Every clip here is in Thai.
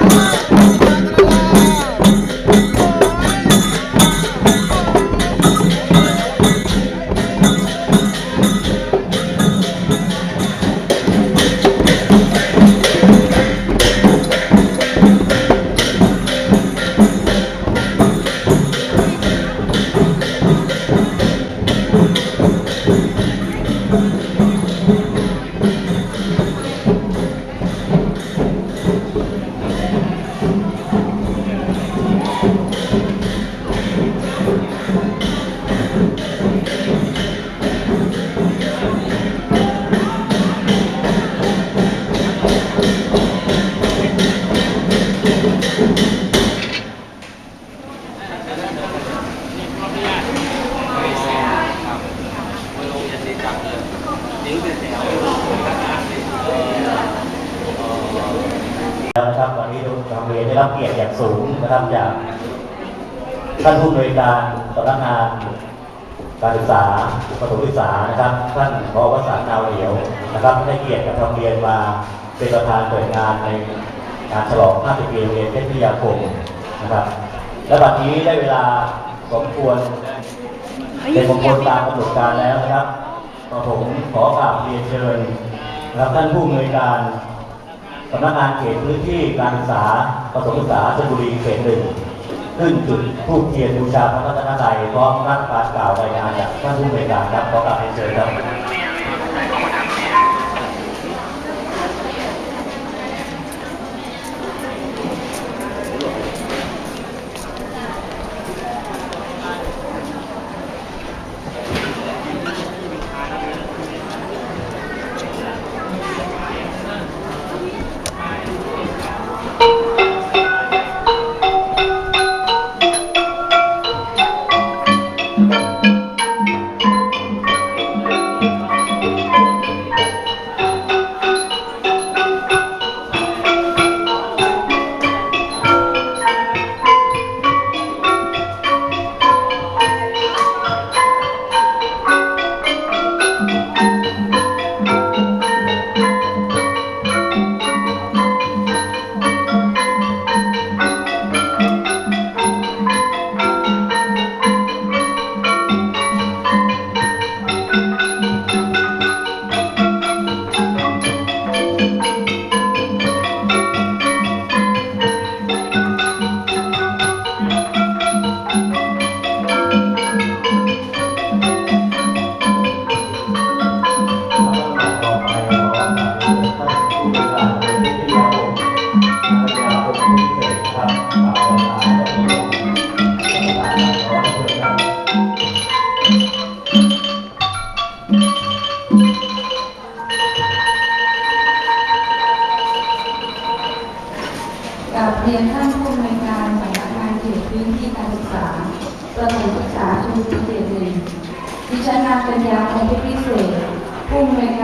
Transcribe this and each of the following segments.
แท่านผู้อำนวยการสำนักงานการศึกษาประถมศึกษานะครับ ท่านผอวสานดาวเหลียวนะครับได้เกียรติกับทางเรียนมาเป็นประธานเปิดงานในงานฉลอง50ปีโรงเรียนเพชรวิยาคมนะครับ และบัดนี้ได้เวลาสมควรเป็นมงคลตามกำหนดการแล้วนะครับผมขอกราบเรียนเชิญนะครับท่านผู้อำนวยการ สำนักงานเขตพื้นที่การศึกษาประสมศึกษาชลบุรีเขตหนึ่งขึ้นจุดผู้เทียนบูชาพระรัตนตรัยพร้อมรับการกล่าวรายงานจากท่านผู้บริการครับขอกราบเรียนเชิญครับ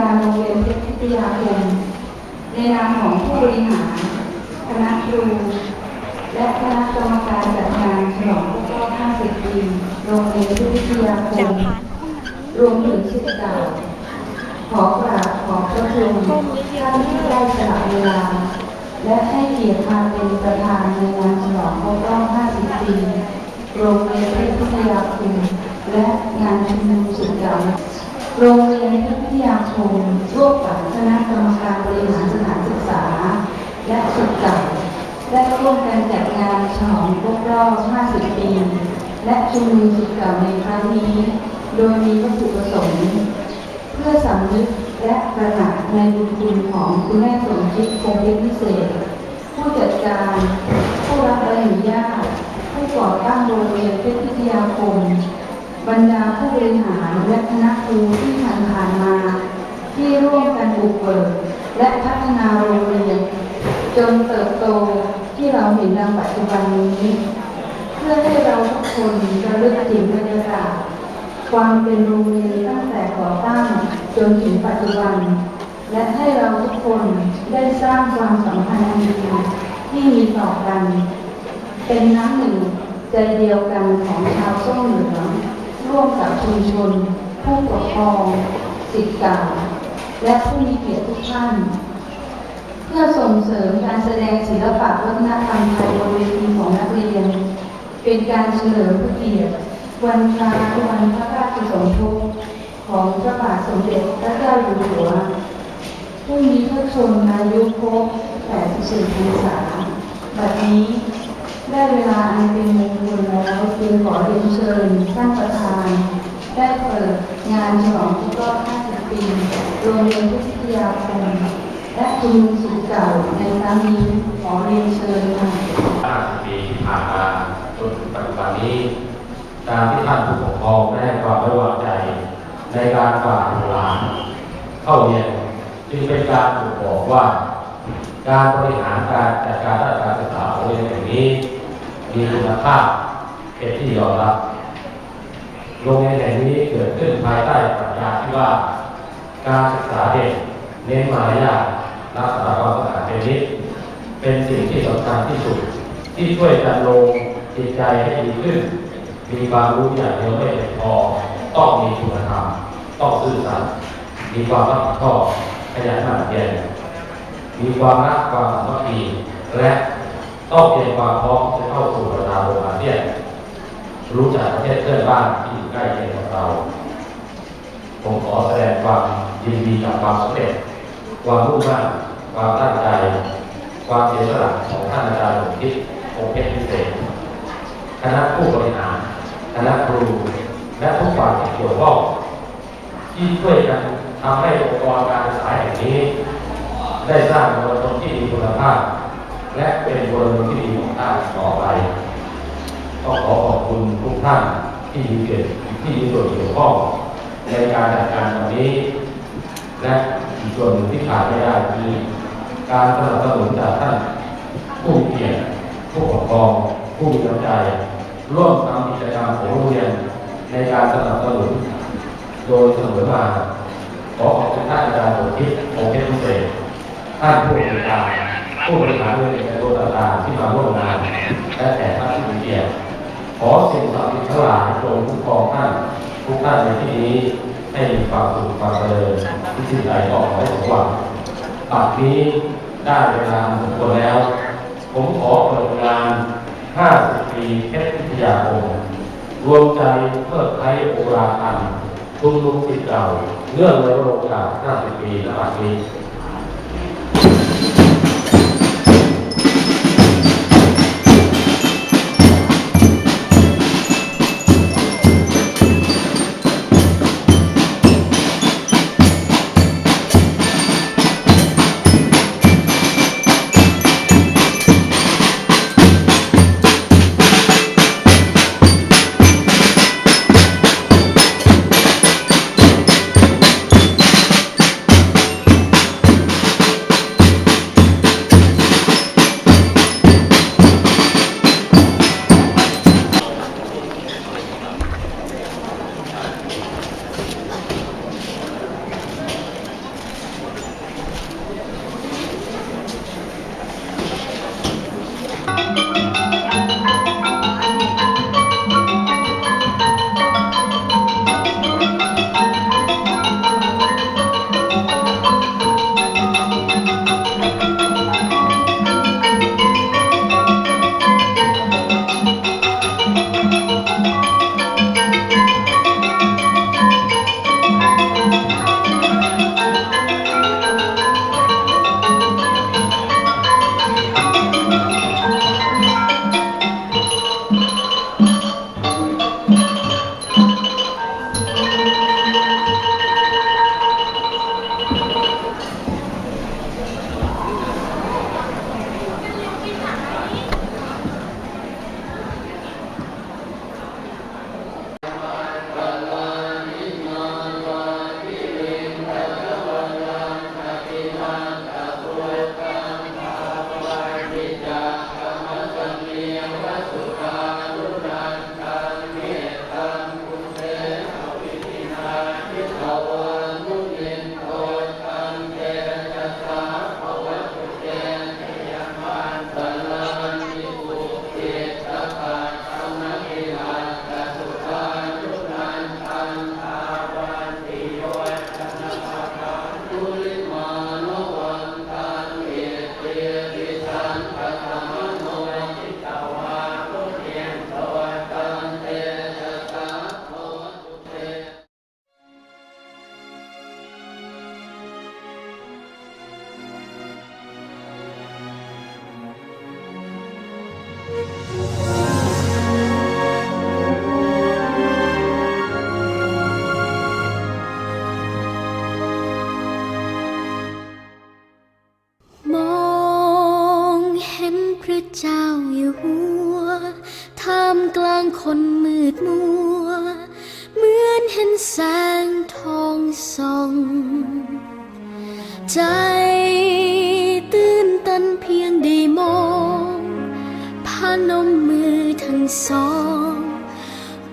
การโรงเรียนเพชรพิทยาคมในนามของผู้บริหาร คณะครู และคณะกรรมการจัดงานฉลองครบรอบ50ปีโรงเรียนเพชรพิทยาคมรวมถึงชิดเก่าขอกราบขอบพระคุณท่านที่ได้สละเวลา และให้เกียรติมาเป็นประธานในงานฉลองครบรอบ50ปีโรงเรียนเพชรพิทยาคมและงานชุมนุมสุดเก่า โรงเรียนพิทยาคมร่วมกับคณะกรรมการบริหารสถานศึกษา และสุดเก่าได้ร่วมกันจัดงานฉลองครบรอบ 50 ปี และชุมนุมสุดเก่าในครั้งนี้ โดยมีวัตถุประสงค์ เพื่อสำนึกและตระหนักในบุญคุณของคุณแม่สมคิดคงเพชรพิเศษ ผู้จัดการ ผู้รับใบอนุญาตผู้ก่อตั้งโรงเรียนเพชรพิทยาคม บรรดาผู้บริหารและคณะครูที่ผ่านผ่านมา ที่ร่วมกันบุกเบิกและพัฒนาโรงเรียน จนเติบโตที่เราเห็นดังปัจจุบันนี้ เพื่อให้เราทุกคนระลึกถึงบรรยากาศความเป็นโรงเรียนตั้งแต่ก่อตั้งจนถึงปัจจุบัน และให้เราทุกคนได้สร้างความสัมพันธ์อันดีที่มีต่อกัน เป็นน้ำหนึ่งใจเดียวกันของชาวส้มเหลือง ร่วมกับชุมชน ผู้ปกครองสิทธิ์เก่าและผู้มีเกียรติทุกท่าน เพื่อส่งเสริมการแสดงศิลปะวัฒนธรรมไทยบนเวทีของนักเรียน เป็นการเฉลิมพระเกียรติวันคล้ายวันพระราชสมภพของพระบาทสมเด็จพระเจ้าอยู่หัวผู้มีพระชนมายุครบ84พรรษาบัดนี้ ได้เวลาอันเป็นมงคลแล้วจึงขอเรียนเชิญท่านประธาน ได้เปิดงานฉลองครบรอบ 50 ปี โรงเรียนพิทยาคมและชุมนุมสุขเก่าในครั้งนี้ขอเรียนเชิญค่ะ50ปีที่ผ่านมาจนถึงปัจจุบันนี้ การที่ท่านผู้ปกครองได้ความไว้วางใจ ในการฝากหลานเข้าเรียนจึงเป็นการถูกบอกว่า การบริหารการจัดการด้านการศึกษาของโรงเรียนแห่งนี้ มีคุณภาพเป็นที่ยอมรับโรงเรียนแห่งนี้เกิดขึ้นภายใต้ปรัชญาที่ว่า การศึกษาเด็กเน้นมารยาทรักษาความสะอาดเป็นนิดเป็นสิ่งที่สำคัญที่สุด ที่ช่วยกันลงจิตใจให้ดีขึ้น มีความรู้อย่างเดียวไม่เพียงพอ ต้องมีคุณธรรมต้องซื่อสัตย์มีความรับผิดชอบขยันหมั่นเพียรมีความรักความสามัคคีและ ต้องเตรียมความพร้อมจะเข้าสู่ระดับโลกอาเซียนรู้จักประเทศเพื่อนบ้านที่อยู่ใกล้เคียงกับเรา ผมขอแสดงความยินดีกับความสำเร็จ ความมุ่งมั่นความตั้งใจ ความเสียสละของท่านอาจารย์สมคิดองค์เพชรพิเศษคณะผู้บริหารคณะครู และทุกฝ่ายที่เกี่ยวข้องที่ช่วยกันทำให้องค์กรการศึกษาแห่งนี้ ได้สร้างมวลชนที่มีคุณภาพ และเป็นมวลชนที่ดีของชาติต่อไปต้องขอขอบคุณทุกท่านที่มีเกียรติที่มีส่วนเกี่ยวข้องในการจัดการวันนี้ และอีกส่วนหนึ่งที่ขาดไม่ได้คือการสนับสนุนจากท่านผู้เกียรติผู้ปกครองผู้มีน้ำใจร่วมทำกิจกรรมของโรงเรียนในการสนับสนุนโดยเสมอมาขอขอบคุณท่านอาจารย์สมคิดองค์เพชรพิเศษท่านผู้บริการ ผู้บริหารโรงเรียนในตัวต่างๆที่มาร่วมงานและแต่ท่านที่เกียรติขอสิ่งศักดิ์สิทธิ์ทั้งหลายจงคุ้มครองท่านทุกท่านในที่นี้ให้มีความสุขความเจริญที่สิ่งใดก็ขอให้สมหวังปัจนี้ได้เวลาสมควรแล้ว ผมขอเปิดงาน 50 ปีเพชรวิทยาคมรวมใจเพื่อไทยโบราณธรรมชุมนุมสิทธิ์เก่าเนื่องในโอกาส 50 ปีณบัดนี้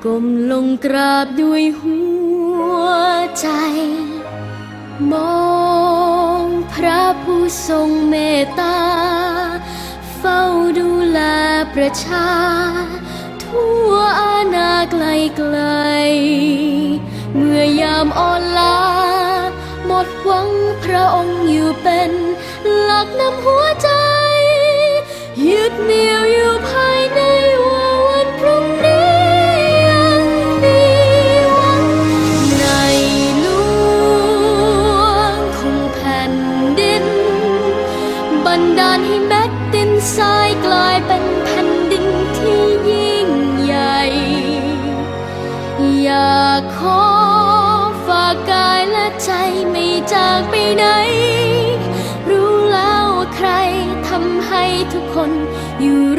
ก้มลงกราบด้วยหัวใจ มองพระผู้ทรงเมตตา เฝ้าดูแลประชา ทั่วอาณาไกลไกล เมื่อยามอ่อนล้าหมดหวังพระองค์อยู่เป็น หลักนำหัวใจ ยึดเหนี่ยวอยู่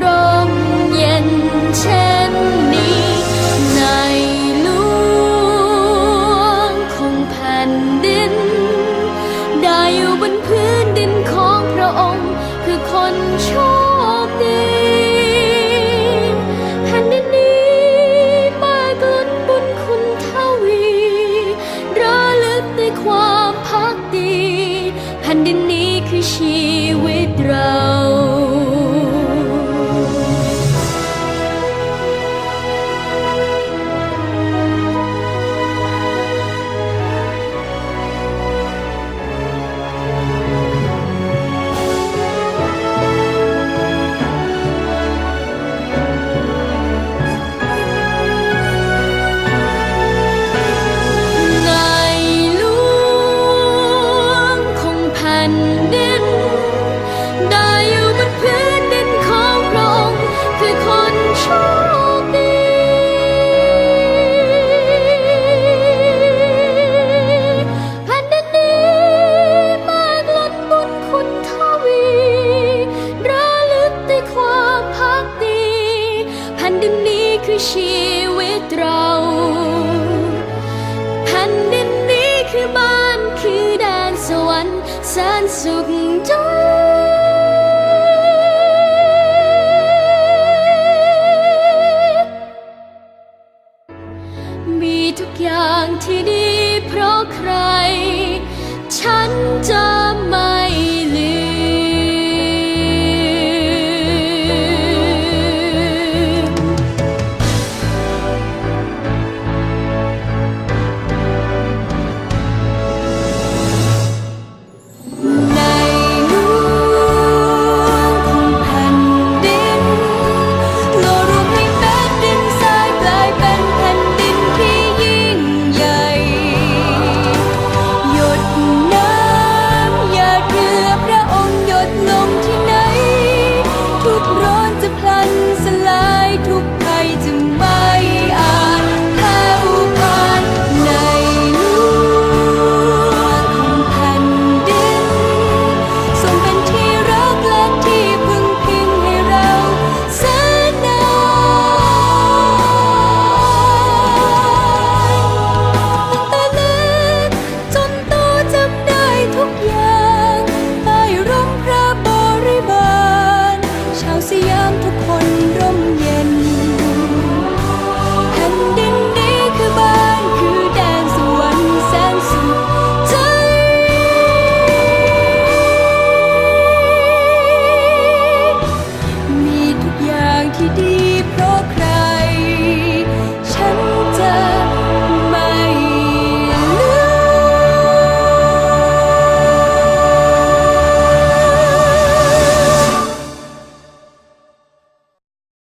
ร่มเย็นเช่นนี้ในหลวงของแผ่นดิน ได้อยู่บนพื้นดินของพระองค์คือคนชั่ว 困